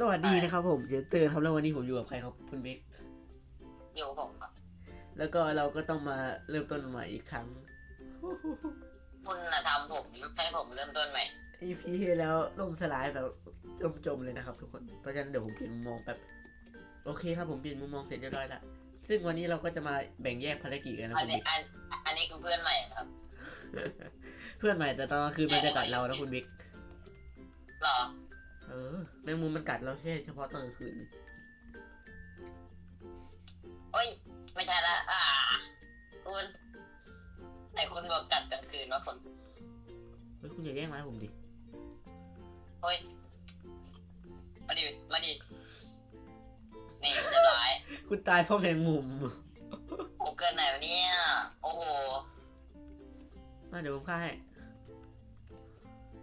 สวัสดีนะครับผมเจเตอร์ครับแล้ววันนี้ผมอยู่กับใครครับคุณบิ๊กอยู่กับผมครับแล้วก็เราก็ต้องมาเริ่มต้นใหม่อีกครั้งคุณนะทำผมให้ผมเริ่มต้นใหม่ EP ที่แล้วล่มสลายแบบล่มจมเลยนะครับ ทุกคนเพราะฉะนั้นเดี๋ยวผมเปลี่ยนมุมมองแบบโอเคครับผมเปลี่ยนมุมมองเสร็จเรียบร้อยแล้วซึ่งวันนี้เราก็จะมาแบ่งแยกภารกิจกันนะอันคุณนี้บิ๊กอันอันนี้คือเพื่อนใหม่ครับ เพื่อนใหม่แต่ตอนกลางคืนมันจะกัดเรานะคุณบิ๊กหรอ เออแมงมุมมันกัดเราแค่เฉพาะตอนกลางคืนนี่โอ้ย ไม่ใช่ละ อ่า คุณไหนคุณบอกกัดกลางคืนว่าคนเฮ้ยคุณอย่าแย่งไม้ผมดิโอ้ย มาดิ มาดิ นี่เรียบร้อยคุณตายเพราะแมงมุมโอ้เกินไหนวะเนี่ย โอ้โห มาเดี๋ยวผมฆ่าให้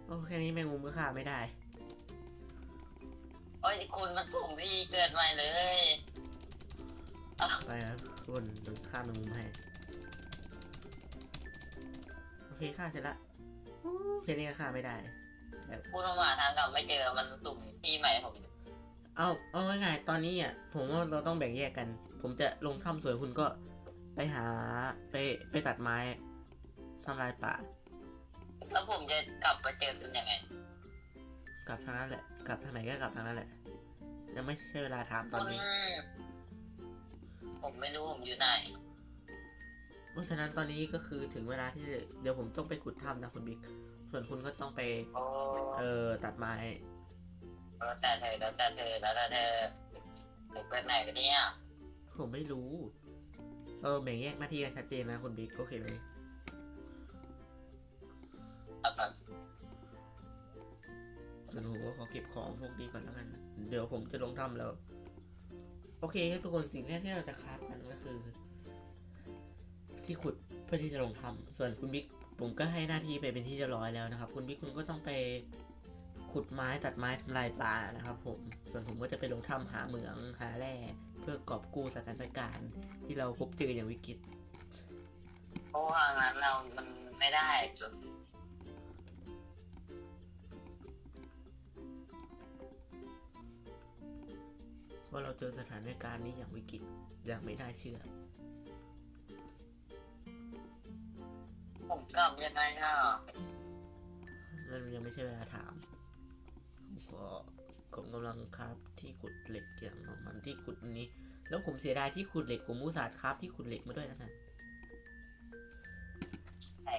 โอ้แค่นี้แมงมุมก็ฆ่าไม่ได้โอ้ยคุณมันสูงที่เกินใหม่เลยไปครับทุกคนเดี๋ยวฆ่าแมงมุมให้โอเคฆ่าเสร็จละอู้แค่นี้ก็ฆ่าไม่ได้คุณมาหาทางกลับไม่เจอมันสุ่มที่ใหม่ผมเอาเอาง่ายๆตอนนี้อะผมว่าเราต้องแบ่งแยกกัน ผมจะลงถ้ำสวยคุณก็ไปหาไปไปตัดไม้ทำลายป่า แล้วผมจะกลับไปเจอคุณยังไง กลับทางนั้นแหละ กลับทางไหนก็กลับทางนั้นแหละ ยังไม่ใช่เวลาถามตอนนี้ ผมไม่รู้ผมอยู่ไหน เพราะฉะนั้นตอนนี้ก็คือถึงเวลาที่เดี๋ยวผมต้องไปขุดถ้ำนะคุณบิ๊ก ส่วนคุณก็ต้องไป โอ้เอ่อตัดไม้ แล้วแต่เธอแล้วแต่เธอแล้วแต่เธอผมเป็นไหนกันเนี่ยผมไม่รู้ เออแบ่งแยกหน้าที่กันชัดเจนนะคุณบิ๊กโอเคไหม ครับครับ ส่วนผมก็ขอเก็บของพวกนี้ก่อนแล้วกัน เดี๋ยวผมจะลงถ้ำแล้ว โอเคครับทุกคนสิ่งแรกที่เราจะคราฟกันก็คือ ที่ขุดเพื่อที่จะลงถ้ำส่วนคุณบิ๊กผมก็ให้หน้าที่ไปเป็นที่เรียบร้อยแล้วนะครับ คุณบิ๊กคุณก็ต้องไปขุดไม้ตัดไม้ทำลายป่านะครับผม ส่วนผมก็จะไปลงถ้ำหาเหมืองหาแร่เพื่อกอบกู้สถานการณ์ที่เราพบเจออย่างวิกฤตเพราะว่างั้นเรามันไม่ได้จน ว่าเราเจอสถานการณ์นี้อย่างวิกฤตอย่างไม่น่าเชื่อ ผมกลับยังไงอะนั่นยังไม่ใช่เวลาถามผมขอผมกำลังคราฟที่ขุดเหล็กอย่างของมันที่ขุดอันนี้ แล้วผมเสียดายที่ขุดเหล็กผมมูสาดคราฟที่ขุดเหล็กมาด้วยนะท่านใช่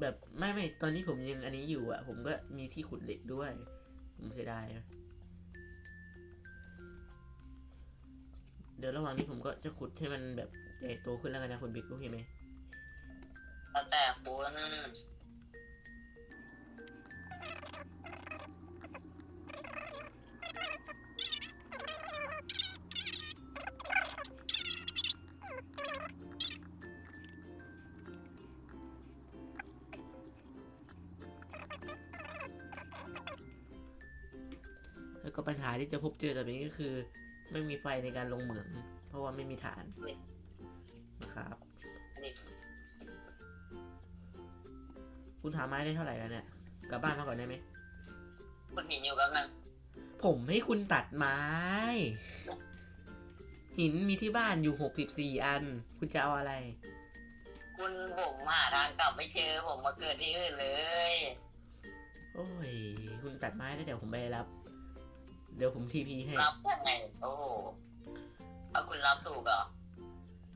แบบไม่ไม่ตอนนี้ผมยังอันนี้อยู่อะ ผมก็มีที่ขุดเหล็กด้วย ผมเสียดาย เดี๋ยวระหว่างนี้ผมก็จะขุดให้มันแบบใหญ่โตขึ้นแล้วกันนะคุณบิ๊กโอเคไหมแล้วแต่คุณแล้วก็ปัญหาที่จะพบเจอแบบนี้ก็คือ ไม่มีไฟในการลงเหมือง เพราะว่าไม่มีฐานนะครับนี่คุณหาไม้ได้เท่าไหร่แล้วเนี่ยกลับบ้านมาก่อนได้ไหมคุณหินอยู่กับมันผมให้คุณตัดไม้ หินมีที่บ้านอยู่หกสิบสี่อัน คุณจะเอาอะไร คุณผมหาทางกลับไม่เจอผมมาเกิดที่อื่นเลย โอ้ย คุณตัดไม้ได้เดี๋ยวผมไปรับ เดี๋ยวผมทีพีให้ รับยังไงโอ้โหเอาคุณรับถูกเหรอ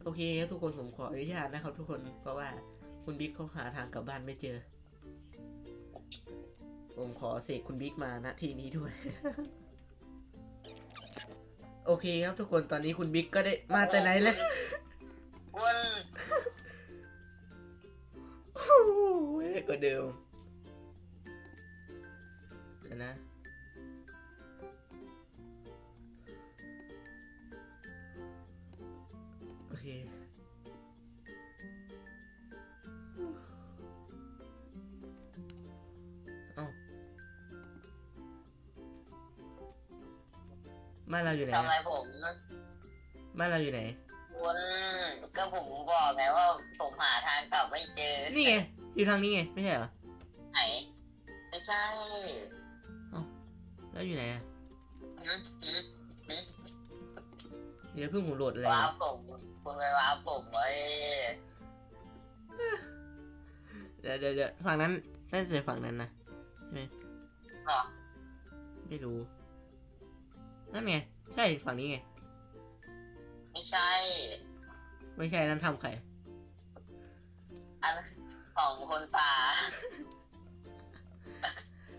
โอเคครับทุกคนผมขออนุญาตนะครับทุกคนเพราะว่าคุณบิ๊กเขาหาทางกลับบ้านไม่เจอ ผมขอเสกคุณบิ๊กมาณที่นี้ด้วย โอเคครับทุกคนตอนนี้คุณบิ๊กก็ได้มาแต่ไหนแล้วคุณโอ้ยกว่าเดิมเดี๋ยวนะ บ้านเราอยู่ไหนทำอะไรอะผมบ้านเราอยู่ไหนคุณก็ผมบอกไงว่าผมหาทางกลับไม่เจอ นี่ไง อยู่ทางนี้ไง ไม่ใช่เหรอ ไหน ไม่ใช่แล้วอยู่ไหนอะอืมอืมอืมเดี๋ยวเพิ่งผมโหลดอะไรว้าอะวผมคุณไปว้าวผมไว้เดี๋ยวเดี๋ยวเดี๋ยวฝั่งนั้นน่าจะเป็นฝั่งนั้นนะเหรอไม่รู้ นั่นไง ใช่ฝั่งนี้ไง ไม่ใช่ไม่ใช่นั่นทำใคร อันของคนป่า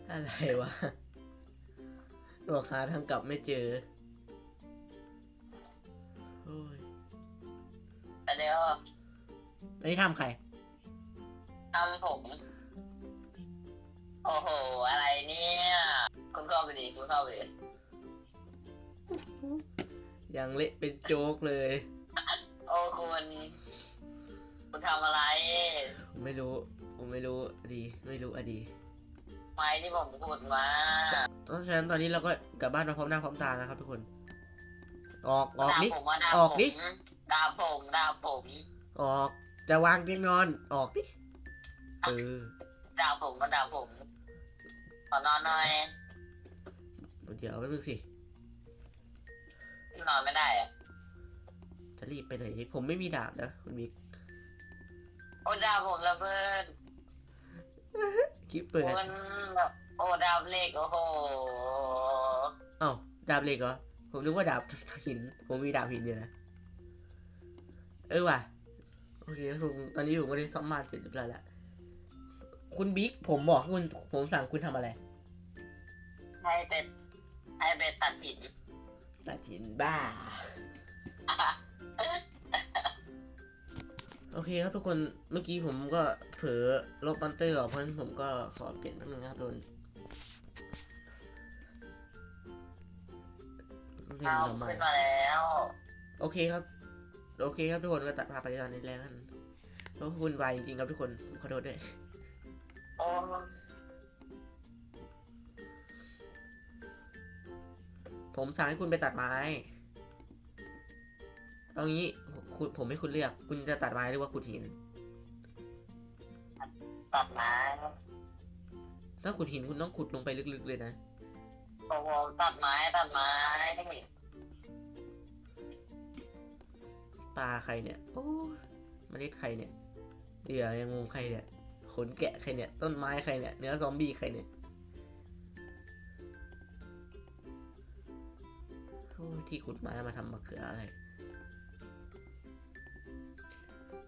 อะไรวะตัวคาทางกลับไม่เจอโอ้ยแต่เดี๋ยวอันนี้ทำใครทำผม โอ้โห อะไรเนี่ย คุณเข้าไปดิคุณเข้าไปดิ ยังเละเป็นโจ๊กเลย โอ้คุณคุณทำอะไร ผมไม่รู้ ผมไม่รู้อดี ไม่รู้อดี ไม้ที่ผมพูดมาเพราะฉะนั้นตอนนี้เราก็กลับบ้านมาพร้อมหน้าพร้อมตานะครับทุกคน ออกออกดาบดิผมว่าดาบออกผมดิดาบผมดาบผมออกจะวางเตียงนอนออกดิเออดาบผมมาดาบผมขอนอนหน่อย เดี๋ยวแป๊บนึงสิ นอนไม่ได้อะจะรีบไปไหนผมไม่มีดาบนะคุณบิ๊กโอ้ดาบผมระเบิดคลิปเปิดมันแบบโอ้ดาบเหล็กโอ้โหเอ้าดาบเหล็กเหรอผมนึกว่าดาบหิน ผมมีดาบหินอยู่นะเออว่ะโอเคผมตอนนี้ผมก็ได้ซ่อมบ้านเสร็จเรียบร้อยแล้วคุณบิ๊กผมบอกให้คุณผมสั่งคุณทำอะไรให้เป็ดให้เป็ดตัดผิด ตัดหินบ้า โอเคครับทุกคน เมื่อกี้ผมก็เผลอลบบันเตอร์ออกเพราะฉะนั้นผมก็ขอเปลี่ยนแป๊บนึงนะครับทุกคนเล่นเอาต่อมาขึ้นมาแล้ว โอเคครับ โอเคครับทุกคนก็ตัดภาพไปตอนนี้แล้วกันเพราะวุ่นวายจริงๆครับทุกคนขอโทษด้วย โอ้ ผมสั่งให้คุณไปตัดไม้เอางี้คุณผมให้คุณเลือก คุณจะตัดไม้หรือว่าขุดหิน ตัดไม้ถ้าขุดหินคุณต้องขุดลงไปลึกๆเลยนะโอ้โหตัดไม้ตัดไม้ปลาใครเนี่ย โอ้เมล็ดใครเนี่ยเหยื่อยังงงใครเนี่ย ขนแกะใครเนี่ย ต้นไม้ใครเนี่ย เนื้อซอมบี้ใครเนี่ย โอ้ยที่ขุดไม้มาทำมะเขืออะไร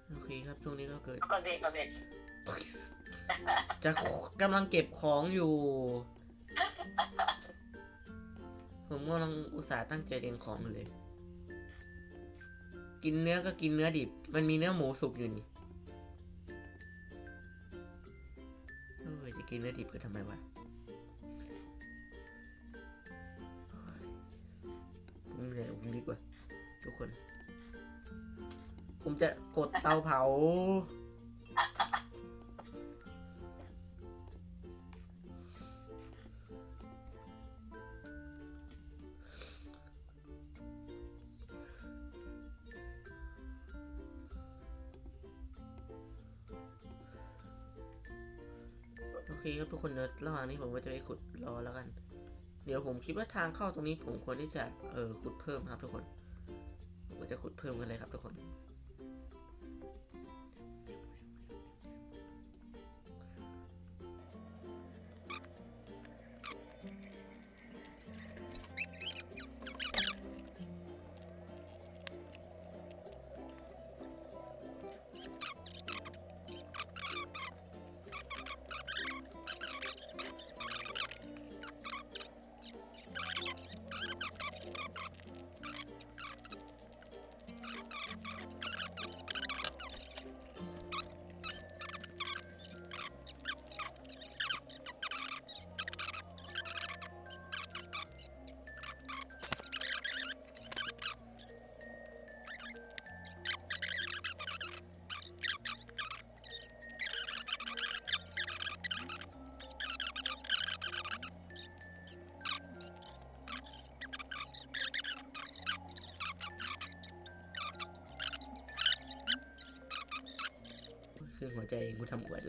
โอเคครับช่วงนี้ก็เกิด ก็เด็กก็เด็กจะกำลังเก็บของอยู่ ผมกำลังอุตส่าห์ตั้งใจเรียงของอยู่เลย กินเนื้อก็กินเนื้อดิบ มันมีเนื้อหมูสุกอยู่นี่เอ้ยจะกินเนื้อดิบก็ทำไมวะ ทุกคน ผมจะกดเตาเผา โอเคครับทุกคนเดี๋ยวระหว่างนี้ผมก็จะไปขุดรอแล้วกัน เดี๋ยวผมคิดว่าทางเข้าตรงนี้ผมควรที่จะเออขุดเพิ่มครับทุกคน เพิ่มกันเลยครับทุกคน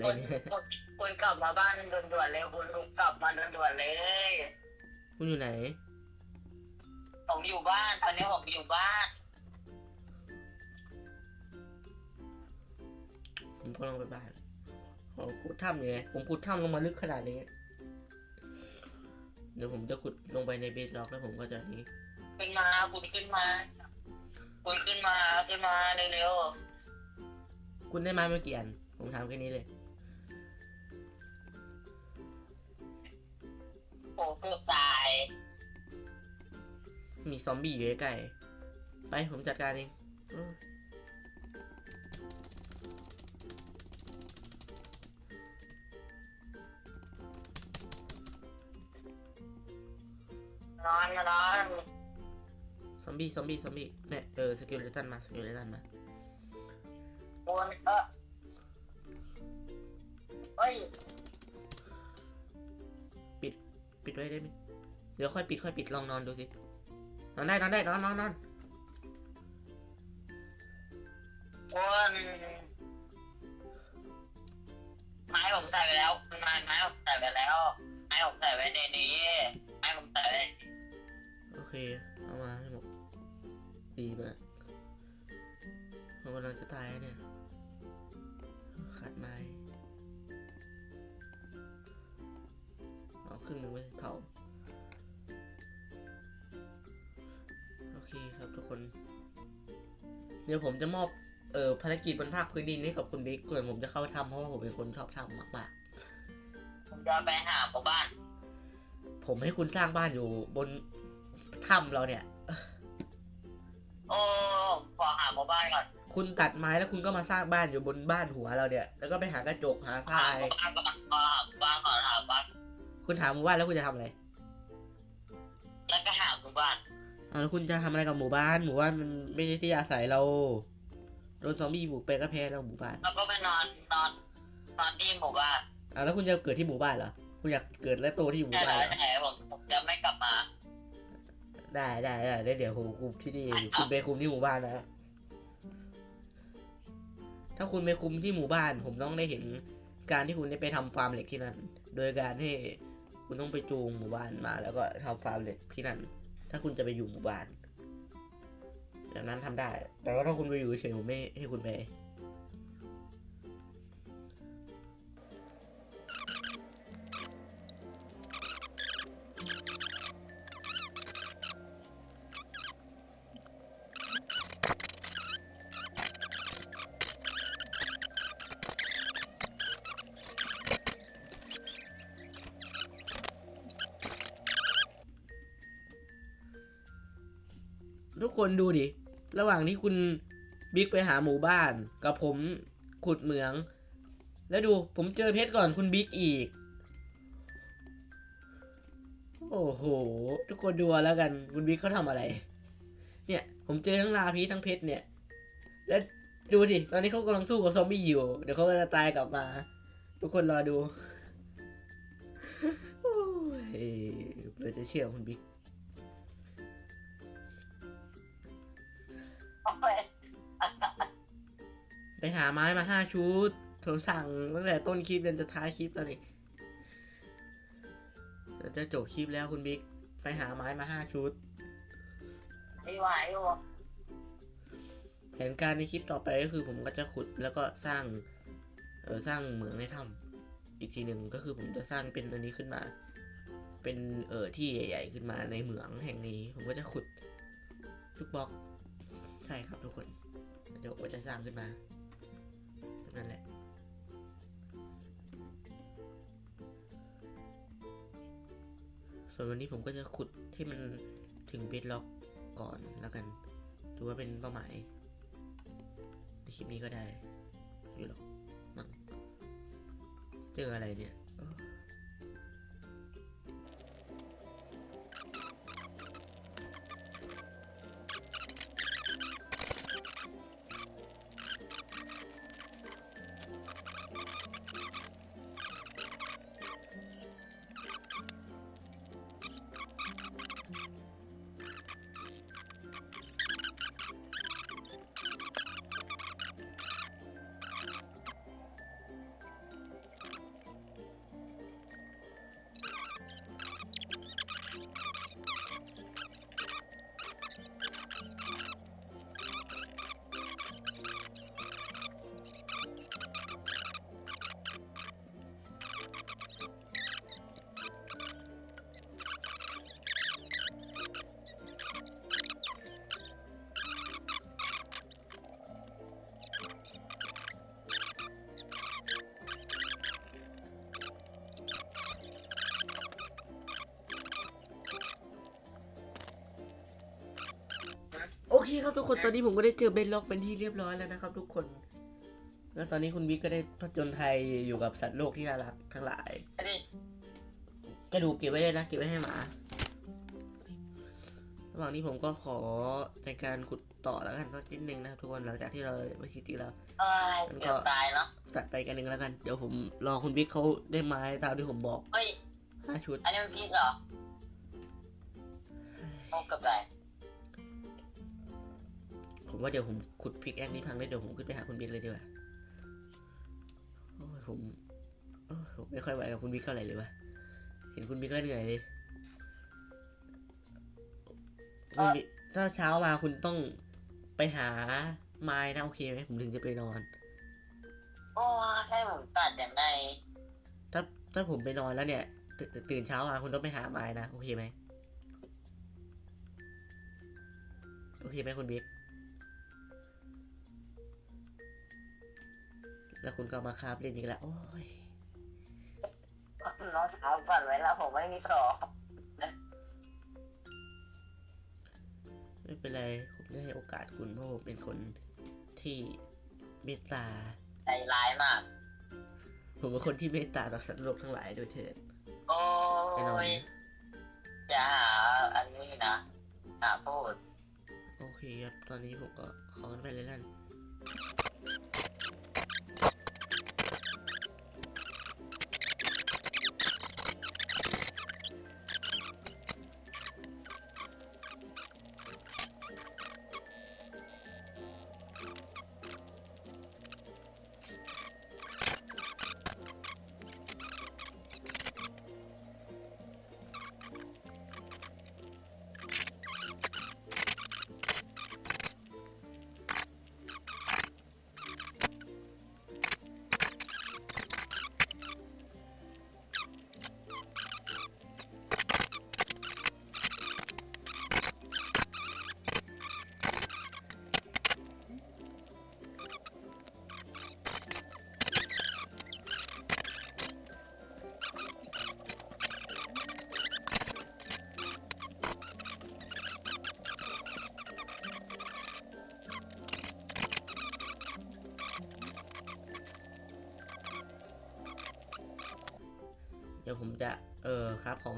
เนี่ยคุณคุณกลับมาบ้านด่วนๆเลยคุณลุกกลับมาด่วนๆเลยคุณอยู่ไหน ผมอยู่บ้านตอนนี้ผมอยู่บ้าน ผมก็ลองไปบ้านโอ้ขุดถ้ำยังไงผมขุดถ้ำลงมาลึกขนาดนี้ เดี๋ยวผมจะขุดลงไปในเบสล็อกแล้วผมก็จะนี้ ขึ้นมาคุณขึ้นมา คุณขึ้นมาขึ้นมาเร็วคุณได้ไม้มากี่อันผมถามแค่นี้เลย ๆโอ้เกือบตาย มีซอมบี้อยู่ใกล้ๆไปผมจัดการเองเออนอนมานอนซอมบี้ซอมบี้ซอมบี้แม่เออสกิลเลตันมาสกิลเลตันมาบนเออเฮ้ย ปิดไว้ได้ไหมเดี๋ยวค่อยปิดค่อยปิดลองนอนดูสิ นอนได้นอนได้นอนนอนนอนบนไม้ผมใส่ไปแล้วไม้ไม้ผมใส่ไปแล้วไม้ผมใส่ไว้ในนี้ไม้ผมใส่ไว้โอเคเอามาให้หมดดีมากผมกำลังจะตายแล้วเนี่ย ขาดไม้ ดี๋ยวผมจะมอบเอ่อภารกิจบนภาคพื้นดินให้กับคุณบิ๊กส่วนผมจะเข้าทำเพราะว่าผมเป็นคนชอบทำมากผมจะไปหาหมู่บ้านๆผมให้คุณสร้างบ้านอยู่บนถ้ำเราเนี่ย โอ้ขอหาหมู่บ้านก่อนคุณตัดไม้แล้วคุณก็มาสร้างบ้านอยู่บนบ้านหัวเราเนี่ย แล้วก็ไปหากระจกหาทหาราย หมู่บ้านก่อนขอหาหมู่บ้านก่อนหาหมู่บ้านคุณถามหมู่บ้านแล้วคุณจะทำอะไรแล้วก็หาหมู่บ้าน เอาแล้วคุณจะทำอะไรกับหมู่บ้าน หมู่บ้านมันไม่ใช่ที่อาศัยเรา โดนซอมบี้บุกไปก็แพ้แล้วหมู่บ้านแล้วก็ไปนอนนอนนอนที่หมู่บ้านเอาแล้วคุณจะเกิดที่หมู่บ้านเหรอ คุณอยากเกิดและโตที่หมู่แต่บ้านแล้วเหรอแต่ผมผมจะไม่กลับมาได้ได้ได้ได้เดี๋ยวผมคุมที่นี่คุณไปคุมที่หมู่บ้านนะถ้าคุณไปคุมที่หมู่บ้าน ผมต้องได้เห็นการที่คุณได้ไปทำฟาร์มเหล็กที่นั่น โดยการที่คุณต้องไปจูงหมู่บ้านมา แล้วก็ทำฟาร์มเหล็กที่นั่น ถ้าคุณจะไปอยู่หมู่บ้านแบบนั้นทำได้ แต่ว่าถ้าคุณไปอยู่เฉยผมไม่ให้คุณไป คนดูดิ ระหว่างที่คุณบิ๊กไปหาหมู่บ้าน กับผมขุดเหมือง แล้วดูผมเจอเพชรก่อนคุณบิ๊กอีก โอ้โห ทุกคนดูแล้วกัน คุณบิ๊กเขาทำอะไร เนี่ย ผมเจอทั้งลาพีทั้งเพชรเนี่ย แล้วดูดิตอนนี้เขากำลังสู้กับซอมบี้อยู่ เดี๋ยวเขาก็จะตายกลับมา ทุกคนรอดู โอ้ยเราจะเชื่อคุณบิ๊ก ไปหาไม้มาห้าชุดผมสั่งตั้งแต่ต้นคลิปจนจะท้ายคลิปแล้วนี่เดี๋ยวจะจบคลิปแล้วคุณบิ๊ก ไปหาไม้มาห้าชุดไม่ไหวอยู่แผนการในคลิปต่อไปก็คือผมก็จะขุดแล้วก็สร้าง เออสร้างเหมืองในถ้ำอีกทีหนึ่งก็คือผมจะสร้างเป็นอันนี้ขึ้นมา เป็นเออที่ใหญ่ ๆ ขึ้นมาในเหมืองแห่งนี้ ผมก็จะขุดทุกบล็อกใช่ครับทุกคนเดี๋ยวผมก็จะสร้างขึ้นมานั่นแหละส่วนวันนี้ผมก็จะขุดให้มันถึงเบสล็อกก่อนแล้วกันถือว่าเป็นเป้าหมายในคลิปนี้ก็ได้อยู่หรอกมั้งเจออะไรเนี่ย คครับทุกคนตอนนี้ผมก็ได้เจอเบนล็อกเป็นที่เรียบร้อยแล้วนะครับ ทุกคน แล้วตอนนี้คุณบิ๊กก็ได้ผจญภัยอยู่กับสัตว์โลกที่น่ารักทั้งหลายอันนี้กระดูกเก็บไว้เลยนะเก็บไว้ให้หมา ระหว่างนี้ผมก็ขอในการขุดต่อแล้วกันสักนิดนึงนะครับทุกคนหลังจากที่เราไปคิดดีแล้วเอ้ยเกือบตายเนาะตัดไปกันหนึ่งแล้วกัน เดี๋ยวผมรอคุณบิ๊กเขาได้ไม้ตามที่ผมบอกเฮ้ยห้าชุด อันนี้มันพีชเหรอโอ้เกือบตาย ผมว่าเดี๋ยวผมขุดพิกแอคนี้พังได้วเดี๋ยวผมขึ้นไปหาคุณบิ๊กเลยดีกว่าโอ้ยผมโอ้ยผมไม่ค่อยไหวกับคุณบิ๊กเท่าไหร่เลยวะเห็นคุณบิ๊กแล้วเหนื่อยเลยคุณบิ๊กถ้าเช้ามาคุณต้องไปหาไม้นะโอเคไหมผมถึงจะไปนอนโอ้ให้ผมตัดอย่างไรถ้าถ้าผมไปนอนแล้วเนี่ยตนตื่นเช้ามาคุณต้องไปหาไม้นะโอเคไหมโอเคไหมคุณบิ๊ก แล้วคุณก็มาคาบเล่นอีกแล้วโอ้ยน้องสาวฝันไว้แล้วผมไม่มีต่อไม่เป็นไร ผมได้ให้โอกาสคุณเพราะผมเป็นคนที่เมตตาใจร้ายมาก ผมเป็นคนที่เมตตาต่อสัตว์โลกทั้งหลายโดยเถิดโอ้แน่นอนยจะหาอันนี้นะหาพูด โอเคครับ ตอนนี้ผมก็ขอไปเลยลั่น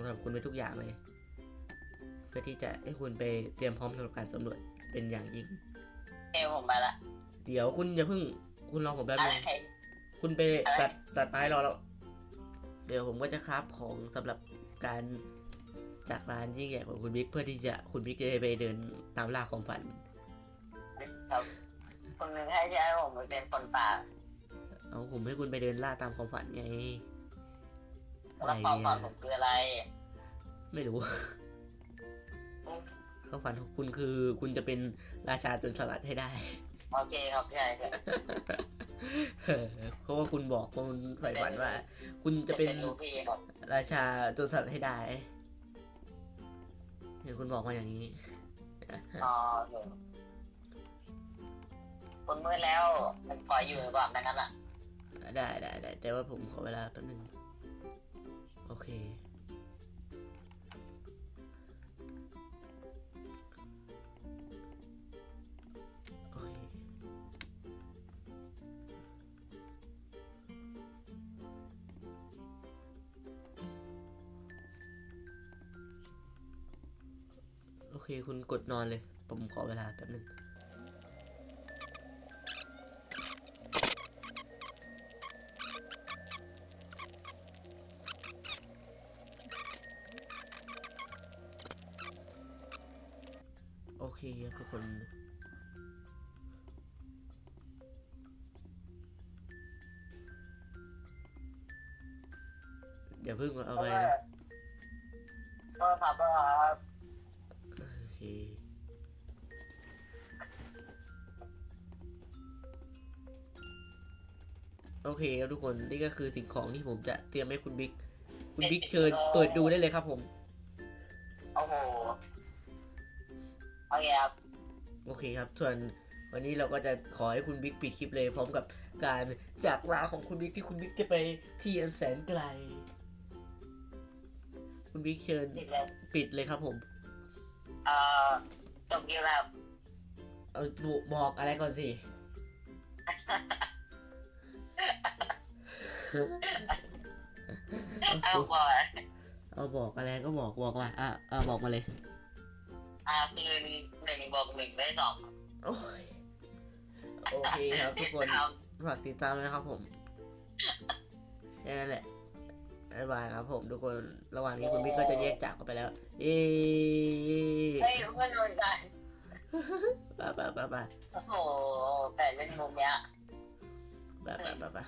สำหรับคุณไปทุกอย่างเลย เพื่อที่จะให้คุณไปเตรียมพร้อมสำหรับการสำรวจเป็นอย่างยิ่งเอวผมไปละเดี๋ยวคุณอย่าเพิ่ง คุณรอผมแป๊บอะนึไรงคุณไปตัดตัดไม้รอแล้วเดี๋ยวผมก็จะคราฟของสำหรับการจากร้านยิ่งใหญ่ของคุณบิ๊กเพื่อที่จะคุณบิ๊กจะได้ไปเดินตามล่าความฝันครับคนหนึ่งให้ที่ให้ผมไปเป็นคนป่าเอาผมให้คุณไปเดินล่าตามความฝันไง แล้วความฝันผมคืออะไร ไม่รู้ ความฝันของคุณคือ คุณจะเป็นราชาจนสลัดให้ได้ โอเคครับพี่ชายครับเพราะว่าคุณบอกคุณใฝ่ฝันว่า คุณจะเป็นลูกพี่ครับราชาจนสลัดให้ได้เห็นคุณบอกมาอย่างนี้อ๋อโอเคคนมืดแล้วผมขออยู่ก่อนดังนั้นอะได้ได้ได้แต่ว่าผมขอเวลาแป๊บนึง เคคุณกดนอนเลย ผมขอเวลาแป๊บนึงโอเคครับทุกคนเดี๋ยวเพิ่งเอาไปนะก็ครับก็ครับ โอเคครับทุกคนนี่ก็คือสิ่งของที่ผมจะเตรียมให้คุณบิ๊กคุณบิ๊กเชิญเปิดดูได้เลยครับผมโอ้โหโอเคครับโอเคครับส่วนวันนี้เราก็จะขอให้คุณบิ๊กปิดคลิปเลย พร้อมกับการจากลาของคุณบิ๊กที่คุณบิ๊กจะไปที่อันแสนไกล คุณบิ๊กเชิญปิดเลยปิดเลยครับผมเอ่อจบเกมแล้วโเอาบุบอกอะไรก่อนสิ เอาบอกเอาบอกอะไรก็บอกบอกว่าอะอะบอกมาเลยอ่าคือหนึ่งบวกหนึ่งได้สองโอ้ยโอเคครับทุกคนเอาฝากติดตามด้วยนะครับผมแค่นั้นแหละบ๊ายบายครับผมทุกคนระหว่างนี้คุณบิ๊กก็จะแยกจากกันไปแล้วเย้เฮ้ยเพื่อนโดนกันไปไปไปไปโอ้โหแต่เล่นมุมเนี้ย ไปไปไปไป